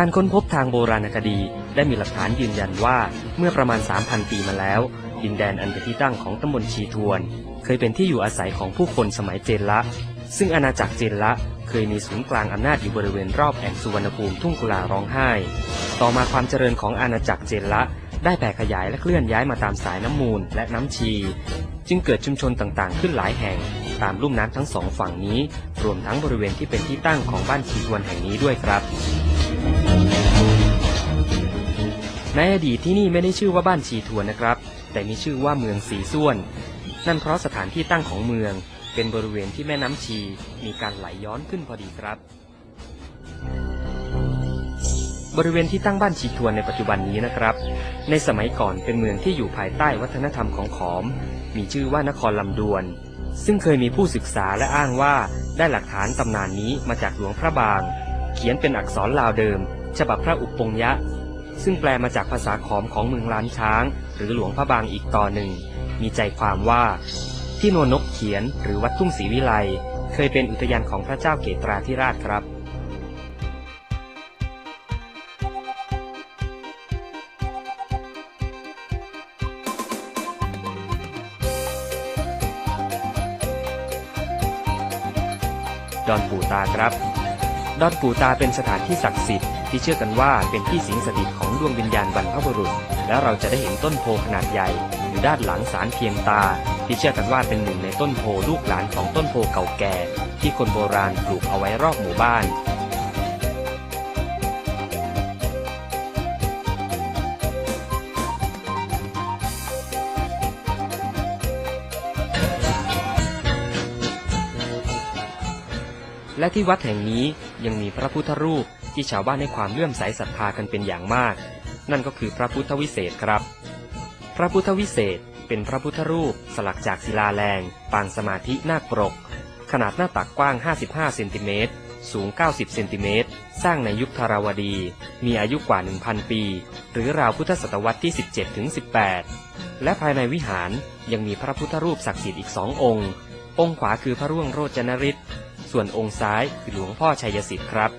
การค้นพบทางโบราณคดี ได้มีหลักฐานยืนยันว่าเมื่อประมาณ 3,000 ปีมาแล้ว ดินแดนอันเป็นที่ตั้งของตำบลชีทวน เคยเป็นที่อยู่อาศัยของผู้คนสมัยเจนละ ซึ่งอาณาจักรเจนละเคยมีศูนย์กลางอำนาจอยู่บริเวณรอบแอ่งสุวรรณภูมิทุ่งกุลาร้องไห้ ต่อมาความเจริญของอาณาจักรเจนละ ได้แผ่ขยายและเคลื่อนย้ายมาตามสายน้ำมูลและน้ำชี จึงเกิดชุมชนต่างๆ ขึ้นหลายแห่ง ตามลุ่มน้ำทั้งสองฝั่งนี้ รวมทั้งบริเวณที่เป็นที่ตั้งของบ้านชีทวนแห่งนี้ด้วยครับ ในอดีตที่นี่ไม่ได้ชื่อว่าบ้านชีทวนนะครับ แต่มีชื่อว่าเมืองสีส่วน นั่นเพราะสถานที่ตั้งของเมือง เป็นบริเวณที่แม่น้ำชี มีการไหลย้อนขึ้นพอดีครับ บริเวณที่ตั้งบ้านชีทวนในปัจจุบันนี้นะครับ ในสมัยก่อนเป็นเมืองที่อยู่ภายใต้วัฒนธรรมของขอม มีชื่อว่านครลำดวน ซึ่งเคยมีผู้ศึกษาและอ้างว่าได้หลักฐานตำนานนี้มาจากหลวงพระบาง เขียนเป็นอักษรลาวเดิม ฉบับพระอุปงยะ ซึ่งแปลมาจากภาษาขอมของเมืองล้านช้าง หรือหลวงพระบางอีกต่อหนึ่ง มีใจความว่า ที่โนนกเขียนหรือวัดทุ่งศรีวิไลเคยเป็นอุทยานของพระเจ้าเกตราธิราชครับดอนปู่ตาครับ ดอนปู่ตาเป็นสถานที่ศักดิ์สิทธิ์ที่เชื่อกันว่าเป็นที่สิงสถิตของดวงวิญญาณบรรพบุรุษ และเราจะได้เห็นต้นโพขนาดใหญ่ อยู่ด้านหลังศาลเพียงตา ที่เชื่อกันว่าเป็นหนึ่งในต้นโพลูกหลานของต้นโพเก่าแก่ ที่คนโบราณปลูกเอาไว้รอบหมู่บ้าน และที่วัดแห่งนี้ยังมีพระพุทธรูปที่ชาวบ้านให้ความเลื่อมใสศรัทธากันเป็นอย่างมาก นั่นก็คือพระพุทธวิเศษครับ พระพุทธวิเศษเป็นพระพุทธรูปสลักจากศิลาแรงปางสมาธินาคปรก ขนาดหน้าตักกว้าง 55 เซนติเมตร สูง 90 เซนติเมตร สร้างในยุคธารวดี มีอายุกว่า 1,000 ปี หรือราวพุทธศตวรรษที่ 17ถึง18 และภายในวิหารยังมีพระพุทธรูปศักดิ์สิทธิ์อีกสององค์ องค์ขวาคือพระร่วงโรจนฤทธิ์ ส่วนองค์ซ้ายคือหลวงพ่อชัยสิทธิ์ครับ